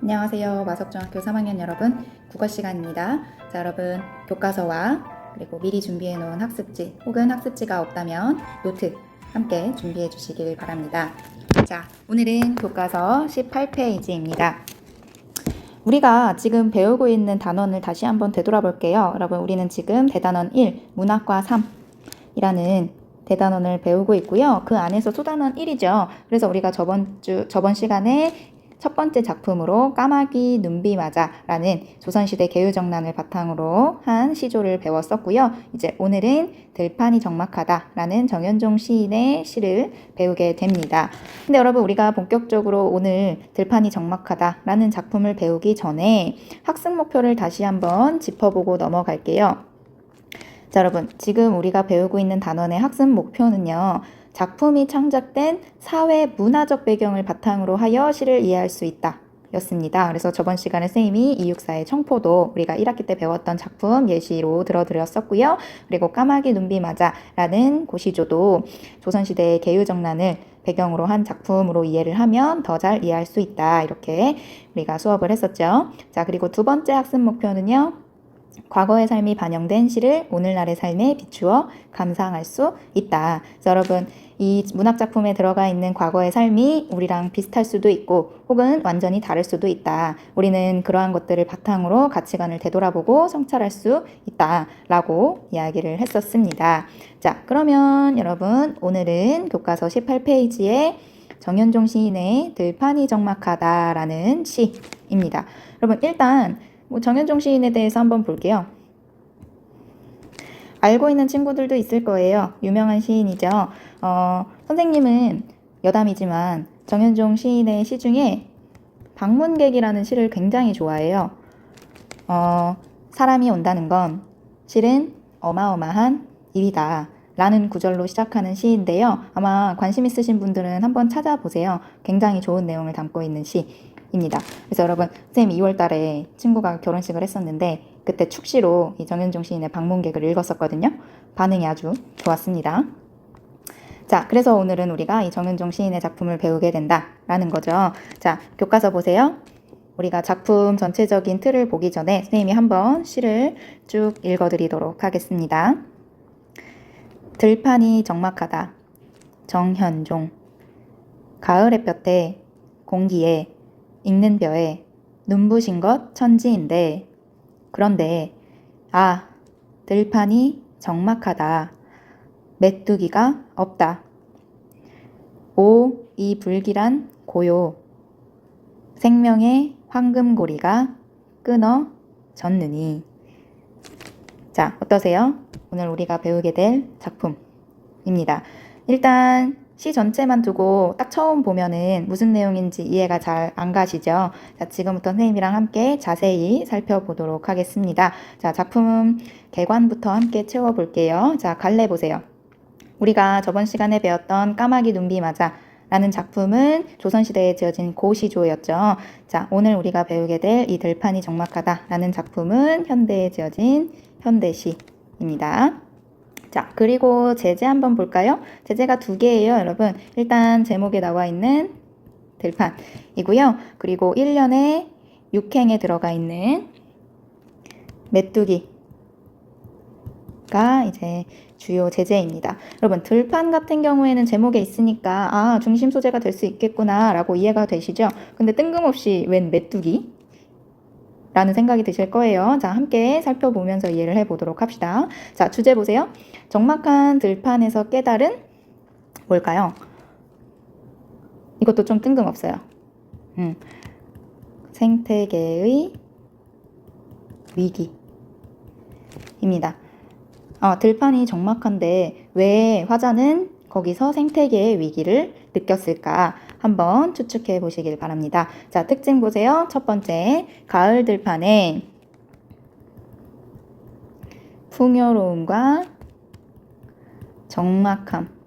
안녕하세요. 마석중학교 3학년 여러분. 국어 시간입니다. 자, 여러분. 교과서와 그리고 미리 준비해 놓은 학습지 혹은 학습지가 없다면 노트 함께 준비해 주시길 바랍니다. 자, 오늘은 교과서 18페이지입니다. 우리가 지금 배우고 있는 단원을 다시 한번 되돌아 볼게요. 여러분, 우리는 지금 대단원 1, 문학과 3이라는 대단원을 배우고 있고요. 그 안에서 소단원 1이죠. 그래서 우리가 저번 주, 저번 시간에 첫 번째 작품으로 까마귀 눈비 맞아라는 조선시대 개유정난을 바탕으로 한 시조를 배웠었고요. 이제 오늘은 들판이 적막하다라는 정현종 시인의 시를 배우게 됩니다. 근데 여러분 우리가 본격적으로 오늘 들판이 적막하다라는 작품을 배우기 전에 학습 목표를 다시 한번 짚어보고 넘어갈게요. 자, 여러분, 지금 우리가 배우고 있는 단원의 학습 목표는요, 작품이 창작된 사회 문화적 배경을 바탕으로 하여 시를 이해할 수 있다. 였습니다. 그래서 저번 시간에 선생님이 이육사의 청포도 우리가 1학기 때 배웠던 작품 예시로 들어드렸었고요. 그리고 까마귀 눈비 맞아라는 고시조도 조선시대의 개유정난을 배경으로 한 작품으로 이해를 하면 더 잘 이해할 수 있다. 이렇게 우리가 수업을 했었죠. 자, 그리고 두 번째 학습 목표는요. 과거의 삶이 반영된 시를 오늘날의 삶에 비추어 감상할 수 있다. 여러분, 이 문학 작품에 들어가 있는 과거의 삶이 우리랑 비슷할 수도 있고 혹은 완전히 다를 수도 있다. 우리는 그러한 것들을 바탕으로 가치관을 되돌아보고 성찰할 수 있다라고 이야기를 했었습니다. 자, 그러면 여러분 오늘은 교과서 18페이지에 정현종 시인의 들판이 적막하다라는 시입니다. 여러분 일단 뭐 정현종 시인에 대해서 한번 볼게요. 알고 있는 친구들도 있을 거예요. 유명한 시인이죠. 어, 선생님은 여담이지만 정현종 시인의 시 중에 방문객이라는 시를 굉장히 좋아해요. 어, 사람이 온다는 건 실은 어마어마한 일이다. 라는 구절로 시작하는 시인데요. 아마 관심 있으신 분들은 한번 찾아보세요. 굉장히 좋은 내용을 담고 있는 시입니다. 그래서 여러분, 선생님 2월 달에 친구가 결혼식을 했었는데 그때 축시로 이 정현종 시인의 방문객을 읽었었거든요. 반응이 아주 좋았습니다. 자, 그래서 오늘은 우리가 이 정현종 시인의 작품을 배우게 된다라는 거죠. 자, 교과서 보세요. 우리가 작품 전체적인 틀을 보기 전에 선생님이 한번 시를 쭉 읽어드리도록 하겠습니다. 들판이 적막하다. 정현종. 가을 햇볕에 공기에 익는 벼에 눈부신 것 천지인데 그런데 아 들판이 적막하다. 메뚜기가 없다. 오 이 불길한 고요. 생명의 황금고리가 끊어졌느니. 자, 어떠세요? 오늘 우리가 배우게 될 작품입니다. 일단 시 전체만 두고 딱 처음 보면은 무슨 내용인지 이해가 잘 안 가시죠? 자, 지금부터 선생님이랑 함께 자세히 살펴보도록 하겠습니다. 자, 작품 개관부터 함께 채워볼게요. 자, 갈래 보세요. 우리가 저번 시간에 배웠던 까마귀 눈비 맞아 라는 작품은 조선시대에 지어진 고시조였죠. 자, 오늘 우리가 배우게 될 이 들판이 적막하다 라는 작품은 현대에 지어진 현대시입니다. 자, 그리고 제재 한번 볼까요? 제재가 두 개예요, 여러분. 일단 제목에 나와 있는 들판이고요. 그리고 1년에 6행에 들어가 있는 메뚜기 가 이제 주요 제재입니다. 여러분, 들판 같은 경우에는 제목에 있으니까 아, 중심 소재가 될 수 있겠구나라고 이해가 되시죠? 근데 뜬금없이 웬 메뚜기? 라는 생각이 드실 거예요. 자, 함께 살펴보면서 이해를 해보도록 합시다. 자, 주제 보세요. 적막한 들판에서 깨달은 뭘까요? 이것도 좀 뜬금없어요. 음. 생태계의 위기입니다. 어, 들판이 적막한데 왜 화자는 거기서 생태계의 위기를 느꼈을까? 한번 추측해 보시길 바랍니다. 자, 특징 보세요. 첫 번째, 가을 들판에 풍요로움과 적막함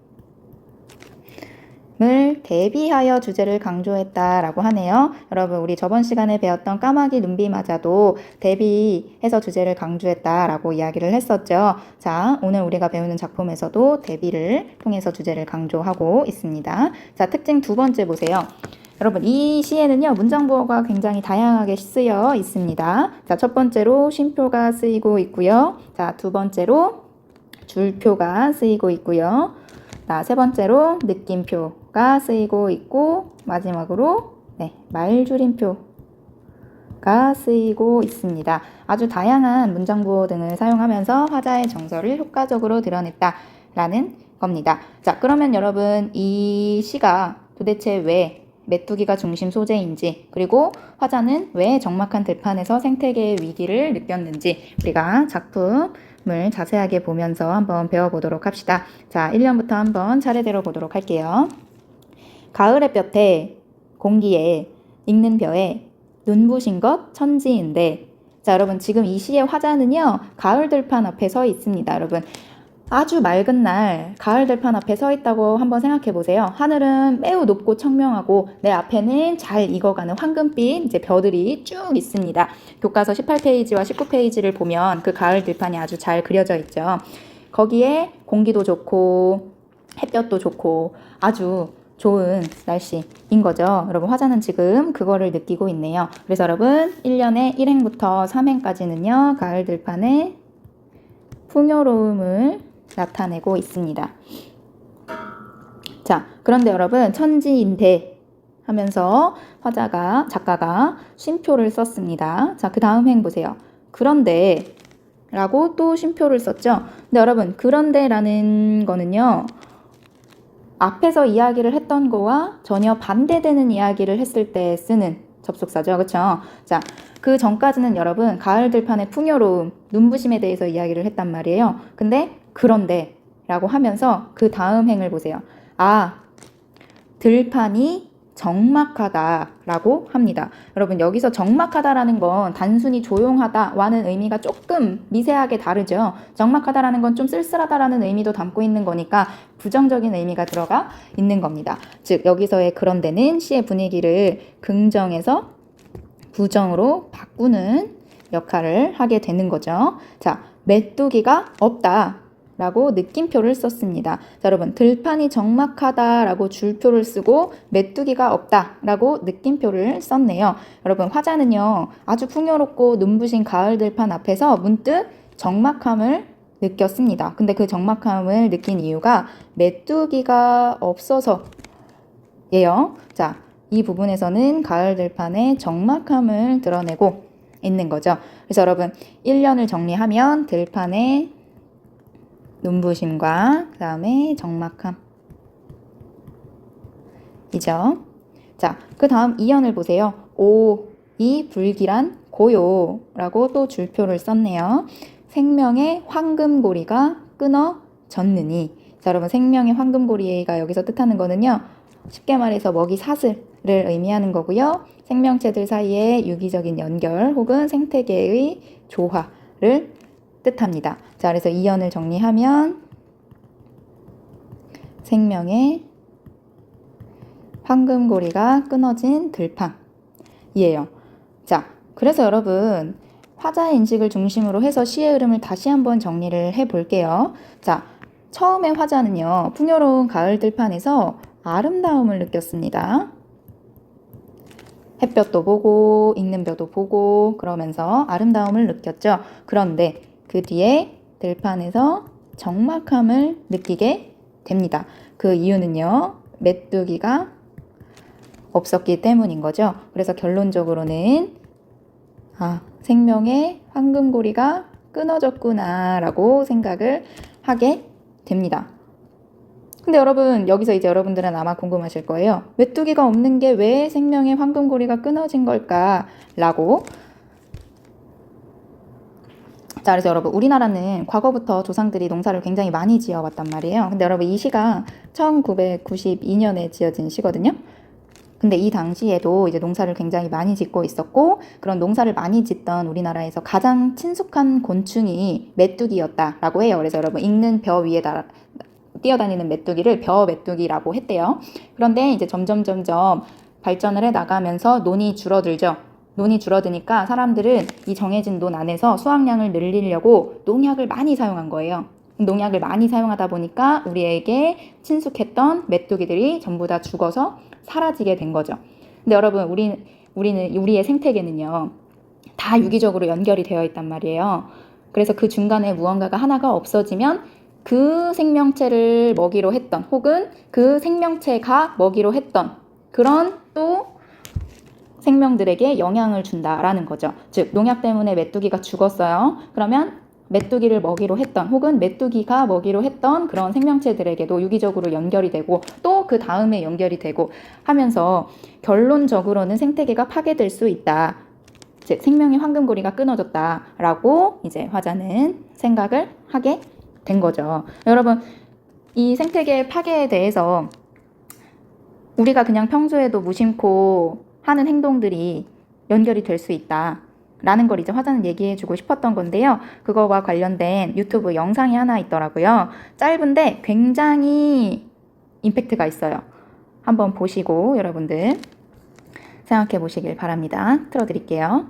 을 대비하여 주제를 강조했다라고 하네요. 여러분, 우리 저번 시간에 배웠던 까마귀 눈비 맞아도 대비해서 주제를 강조했다라고 이야기를 했었죠. 자, 오늘 우리가 배우는 작품에서도 대비를 통해서 주제를 강조하고 있습니다. 자, 특징 두 번째 보세요. 여러분 이 시에는요 문장부호가 굉장히 다양하게 쓰여 있습니다. 자 첫 번째로 쉼표가 쓰이고 있고요. 자 두 번째로 줄표가 쓰이고 있고요. 자 세 번째로 느낌표 가 쓰이고 있고 마지막으로 네 말줄임표. 가 쓰이고 있습니다. 아주 다양한 문장 부호 등을 사용하면서 화자의 정서를 효과적으로 드러냈다라는 겁니다. 자, 그러면 여러분 이 시가 도대체 왜 메뚜기가 중심 소재인지 그리고 화자는 왜 적막한 들판에서 생태계의 위기를 느꼈는지 우리가 작품을 자세하게 보면서 한번 배워보도록 합시다. 자, 1년부터 한번 차례대로 보도록 할게요. 가을의 볕에 공기에 익는 벼에 눈부신 것 천지인데 자 여러분 지금 이 시의 화자는요 가을 들판 앞에 서 있습니다 여러분. 아주 맑은 날 가을 들판 앞에 서 있다고 한번 생각해 보세요. 하늘은 매우 높고 청명하고 내 앞에는 잘 익어가는 황금빛 이제 벼들이 쭉 있습니다. 교과서 18페이지와 19페이지를 보면 그 가을 들판이 아주 잘 그려져 있죠. 거기에 공기도 좋고 햇볕도 좋고 아주 좋은 날씨인 거죠. 여러분, 화자는 지금 그거를 느끼고 있네요. 그래서 여러분, 1년에 1행부터 3행까지는요, 가을 들판에 풍요로움을 나타내고 있습니다. 자, 그런데 여러분, 천지인대 하면서 화자가, 작가가 쉼표를 썼습니다. 자, 그 다음 행 보세요. 그런데 라고 또 쉼표를 썼죠. 근데 여러분, 그런데라는 거는요, 앞에서 이야기를 했던 거와 전혀 반대되는 이야기를 했을 때 쓰는 접속사죠. 그렇죠? 자, 그 전까지는 여러분 가을 들판의 풍요로움, 눈부심에 대해서 이야기를 했단 말이에요. 근데 그런데 라고 하면서 그 다음 행을 보세요. 아, 들판이 적막하다라고 합니다. 여러분 여기서 적막하다라는 건 단순히 조용하다와는 의미가 조금 미세하게 다르죠. 적막하다라는 건 좀 쓸쓸하다라는 의미도 담고 있는 거니까 부정적인 의미가 들어가 있는 겁니다. 즉 여기서의 그런 데는 시의 분위기를 긍정에서 부정으로 바꾸는 역할을 하게 되는 거죠. 자, 메뚜기가 없다. 라고 느낌표를 썼습니다. 자, 여러분, 들판이 적막하다 라고 줄표를 쓰고 메뚜기가 없다 라고 느낌표를 썼네요. 여러분, 화자는요, 아주 풍요롭고 눈부신 가을 들판 앞에서 문득 적막함을 느꼈습니다. 근데 그 적막함을 느낀 이유가 메뚜기가 없어서 예요. 자, 이 부분에서는 가을 들판의 적막함을 드러내고 있는 거죠. 그래서 여러분, 1년을 정리하면 들판에 눈부심과 그 다음에 적막함 이죠. 자, 그 다음 이연을 보세요. 오, 이 불길한 고요라고 또 줄표를 썼네요. 생명의 황금고리가 끊어졌느니. 자, 여러분 생명의 황금고리가 여기서 뜻하는 거는요. 쉽게 말해서 먹이 사슬을 의미하는 거고요. 생명체들 사이의 유기적인 연결 혹은 생태계의 조화를 뜻합니다. 자, 그래서 이연을 정리하면 생명의 황금고리가 끊어진 들판이에요. 자, 그래서 여러분 화자의 인식을 중심으로 해서 시의 흐름을 다시 한번 정리를 해 볼게요. 자, 처음에 화자는요, 풍요로운 가을 들판에서 아름다움을 느꼈습니다. 햇볕도 보고, 익는 벼도 보고, 그러면서 아름다움을 느꼈죠. 그런데 그 뒤에 들판에서 적막함을 느끼게 됩니다. 그 이유는요, 메뚜기가 없었기 때문인 거죠. 그래서 결론적으로는 아, 생명의 황금고리가 끊어졌구나라고 생각을 하게 됩니다. 근데 여러분, 여기서 이제 여러분들은 아마 궁금하실 거예요. 메뚜기가 없는 게 왜 생명의 황금고리가 끊어진 걸까? 라고 자, 그래서 여러분, 우리나라는 과거부터 조상들이 농사를 굉장히 많이 지어왔단 말이에요. 근데 여러분, 이 시가 1992년에 지어진 시거든요. 근데 이 당시에도 이제 농사를 굉장히 많이 짓고 있었고, 그런 농사를 많이 짓던 우리나라에서 가장 친숙한 곤충이 메뚜기였다라고 해요. 그래서 여러분, 익는 벼 위에 다 뛰어다니는 메뚜기를 벼 메뚜기라고 했대요. 그런데 이제 점점 점점 발전을 해 나가면서 논이 줄어들죠. 논이 줄어드니까 사람들은 이 정해진 논 안에서 수확량을 늘리려고 농약을 많이 사용한 거예요. 농약을 많이 사용하다 보니까 우리에게 친숙했던 메뚜기들이 전부 다 죽어서 사라지게 된 거죠. 근데 여러분, 우리, 우리는, 우리의 생태계는요, 다 유기적으로 연결이 되어 있단 말이에요. 그래서 그 중간에 무언가가 하나가 없어지면 그 생명체를 먹이로 했던 혹은 그 생명체가 먹이로 했던 그런 또 생명들에게 영향을 준다라는 거죠. 즉, 농약 때문에 메뚜기가 죽었어요. 그러면 메뚜기를 먹이로 했던 혹은 메뚜기가 먹이로 했던 그런 생명체들에게도 유기적으로 연결이 되고 또 그 다음에 연결이 되고 하면서 결론적으로는 생태계가 파괴될 수 있다. 즉 생명의 황금고리가 끊어졌다라고 이제 화자는 생각을 하게 된 거죠. 여러분 이 생태계 파괴에 대해서 우리가 그냥 평소에도 무심코 하는 행동들이 연결이 될 수 있다. 라는 걸 이제 화자는 얘기해 주고 싶었던 건데요. 그거와 관련된 유튜브 영상이 하나 있더라고요. 짧은데 굉장히 임팩트가 있어요. 한번 보시고 여러분들 생각해 보시길 바랍니다. 틀어 드릴게요.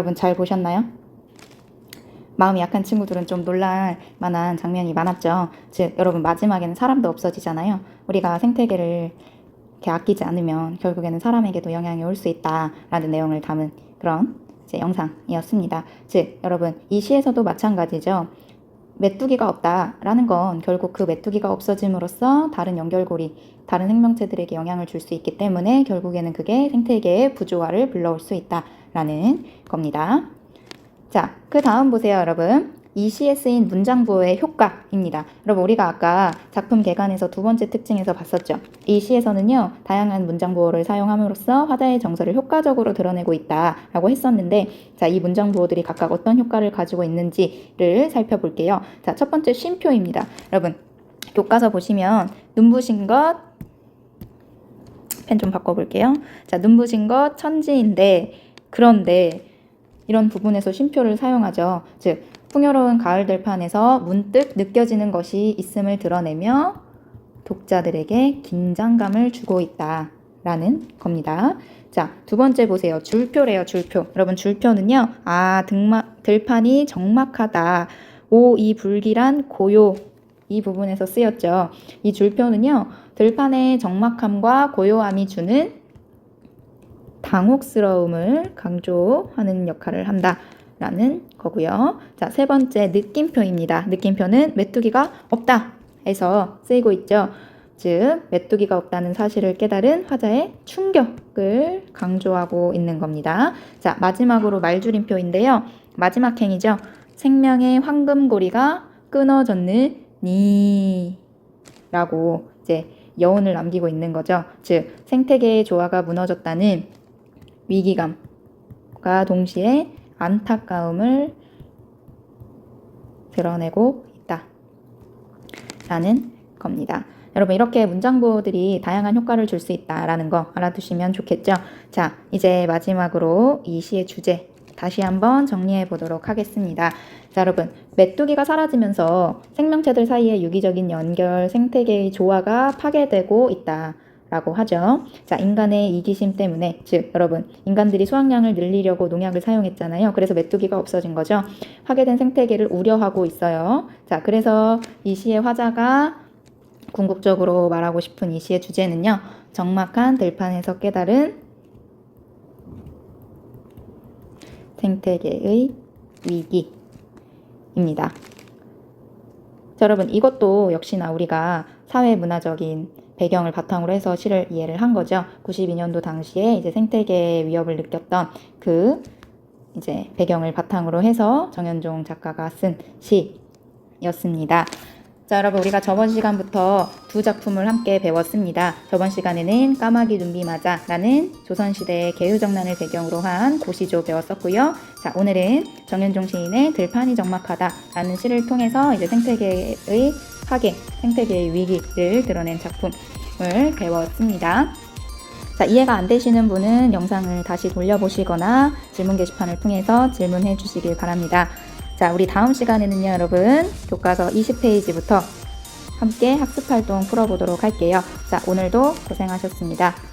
여러분 잘 보셨나요? 마음이 약한 친구들은 좀 놀랄 만한 장면이 많았죠. 즉, 여러분 마지막에는 사람도 없어지잖아요. 우리가 생태계를 이렇게 아끼지 않으면 결국에는 사람에게도 영향이 올 수 있다라는 내용을 담은 그런 이제 영상이었습니다. 즉, 여러분 이 시에서도 마찬가지죠. 메뚜기가 없다라는 건 결국 그 메뚜기가 없어짐으로써 다른 연결고리, 다른 생명체들에게 영향을 줄 수 있기 때문에 결국에는 그게 생태계의 부조화를 불러올 수 있다 라는 겁니다. 자, 그 다음 보세요, 여러분. 이 시에 쓰인 문장 부호의 효과입니다. 여러분, 우리가 아까 작품 개관에서 두 번째 특징에서 봤었죠. 이 시에서는요, 다양한 문장 부호를 사용함으로써 화자의 정서를 효과적으로 드러내고 있다라고 했었는데, 자, 이 문장 부호들이 각각 어떤 효과를 가지고 있는지를 살펴볼게요. 자, 첫 번째 쉼표입니다. 여러분, 교과서 보시면 눈부신 것, 펜 좀 바꿔볼게요. 자, 눈부신 것 천지인데, 그런데 이런 부분에서 쉼표를 사용하죠. 즉, 풍요로운 가을 들판에서 문득 느껴지는 것이 있음을 드러내며 독자들에게 긴장감을 주고 있다. 라는 겁니다. 자, 두 번째 보세요. 줄표래요, 줄표. 여러분, 줄표는요, 아, 등막, 들판이 적막하다. 오, 이 불길한 고요. 이 부분에서 쓰였죠. 이 줄표는요, 들판의 적막함과 고요함이 주는 당혹스러움을 강조하는 역할을 한다. 라는 거고요. 자, 세 번째 느낌표입니다. 느낌표는 메뚜기가 없다 해서 쓰이고 있죠. 즉, 메뚜기가 없다는 사실을 깨달은 화자의 충격을 강조하고 있는 겁니다. 자, 마지막으로 말줄임표인데요. 마지막 행이죠. 생명의 황금고리가 끊어졌느니 라고 이제 여운을 남기고 있는 거죠. 즉, 생태계의 조화가 무너졌다는 위기감과 동시에 안타까움을 드러내고 있다. 라는 겁니다. 여러분, 이렇게 문장부들이 다양한 효과를 줄 수 있다라는 거 알아두시면 좋겠죠? 자, 이제 마지막으로 이 시의 주제 다시 한번 정리해 보도록 하겠습니다. 자, 여러분, 메뚜기가 사라지면서 생명체들 사이의 유기적인 연결, 생태계의 조화가 파괴되고 있다. 라고 하죠. 자, 인간의 이기심 때문에, 즉, 여러분, 인간들이 수확량을 늘리려고 농약을 사용했잖아요. 그래서 메뚜기가 없어진 거죠. 파괴된 생태계를 우려하고 있어요. 자, 그래서 이 시의 화자가 궁극적으로 말하고 싶은 이 시의 주제는요. 적막한 들판에서 깨달은 생태계의 위기입니다. 자, 여러분, 이것도 역시나 우리가 사회 문화적인 배경을 바탕으로 해서 시를 이해를 한 거죠. 92년도 당시에 이제 생태계 위협을 느꼈던 그 이제 배경을 바탕으로 해서 정현종 작가가 쓴 시였습니다. 자, 여러분, 우리가 저번 시간부터 두 작품을 함께 배웠습니다. 저번 시간에는 까마귀 눈비 맞아라는 조선시대의 개유정난을 배경으로 한 고시조 배웠었고요. 자, 오늘은 정현종 시인의 들판이 적막하다라는 시를 통해서 이제 생태계의 파괴, 생태계의 위기를 드러낸 작품 을 배웠습니다. 자, 이해가 안 되시는 분은 영상을 다시 돌려보시거나 질문 게시판을 통해서 질문해 주시길 바랍니다. 자, 우리 다음 시간에는요, 여러분, 교과서 20페이지부터 함께 학습 활동 풀어보도록 할게요. 자, 오늘도 고생하셨습니다.